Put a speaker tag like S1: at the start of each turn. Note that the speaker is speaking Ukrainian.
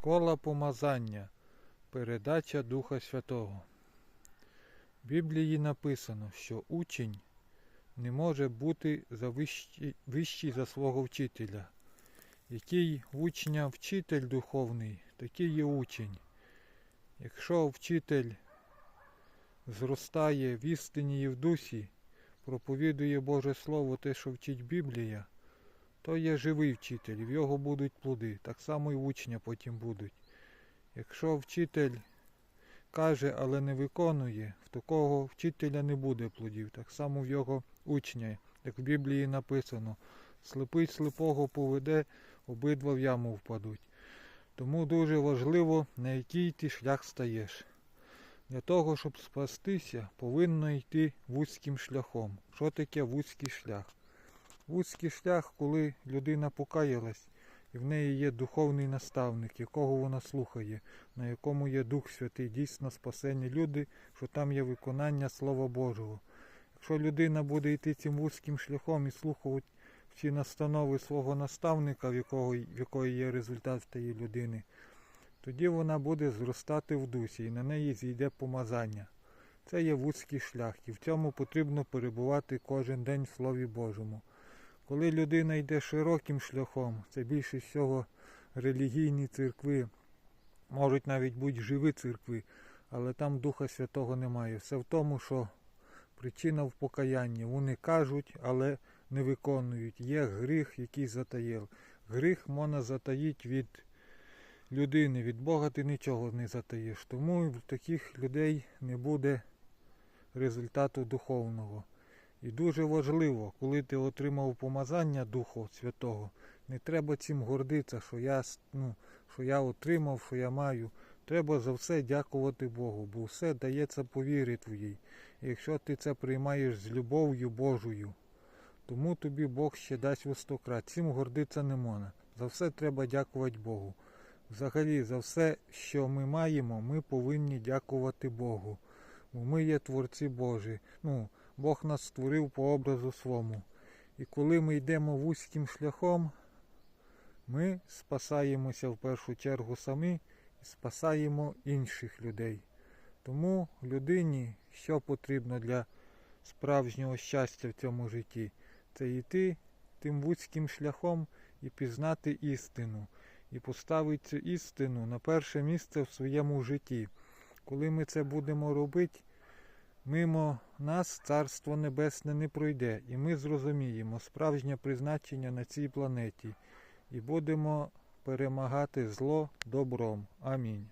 S1: Школа помазання. Передача Духа Святого. В Біблії написано, що учень не може бути за вищий, вищий за свого вчителя. Який учня вчитель духовний, такий є учень. Якщо вчитель зростає в істині і в дусі, проповідує Боже Слово, те, що вчить Біблія, то є живий вчитель, в його будуть плоди. Так само і учня потім будуть. Якщо вчитель каже, але не виконує, в такого вчителя не буде плодів. Так само в його учня, як в Біблії написано, слепий слепого поведе, обидва в яму впадуть. Тому дуже важливо, на який ти шлях стаєш. Для того, щоб спастися, повинно йти вузьким шляхом. Що таке вузький шлях? Вузький шлях, коли людина покаялась, і в неї є духовний наставник, якого вона слухає, на якому є Дух Святий, дійсно спасені люди, що там є виконання Слова Божого. Якщо людина буде йти цим вузьким шляхом і слухати всі настанови свого наставника, в якого, в якої є результат тієї людини, тоді вона буде зростати в дусі і на неї зійде помазання. Це є вузький шлях, і в цьому потрібно перебувати кожен день в Слові Божому. Коли людина йде широким шляхом, це більше всього релігійні церкви, можуть навіть бути живі церкви, але там Духа Святого немає. Все в тому, що причина в покаянні. Вони кажуть, але не виконують. Є гріх, який затаїв. Гріх можна затаїти від людини, від Бога ти нічого не затаїш. Тому в таких людей не буде результату духовного. І дуже важливо, коли ти отримав помазання Духа Святого, не треба цим гордитися, що я, ну, що я отримав, що я маю. Треба за все дякувати Богу, бо все дається по вірі твоїй. Якщо ти це приймаєш з любов'ю Божою, тому тобі Бог ще дасть у сто крат. Цим гордитися не можна. За все треба дякувати Богу. Взагалі, за все, що ми маємо, ми повинні дякувати Богу. Бо ми є творці Божі. Ну, Бог нас створив по образу свому. І коли ми йдемо вузьким шляхом, ми спасаємося в першу чергу самі і спасаємо інших людей. Тому людині, що потрібно для справжнього щастя в цьому житті, це йти тим вузьким шляхом і пізнати істину, і поставити цю істину на перше місце в своєму житті. Коли ми це будемо робити, мимо нас Царство Небесне не пройде, і ми зрозуміємо справжнє призначення на цій планеті і будемо перемагати зло добром. Амінь.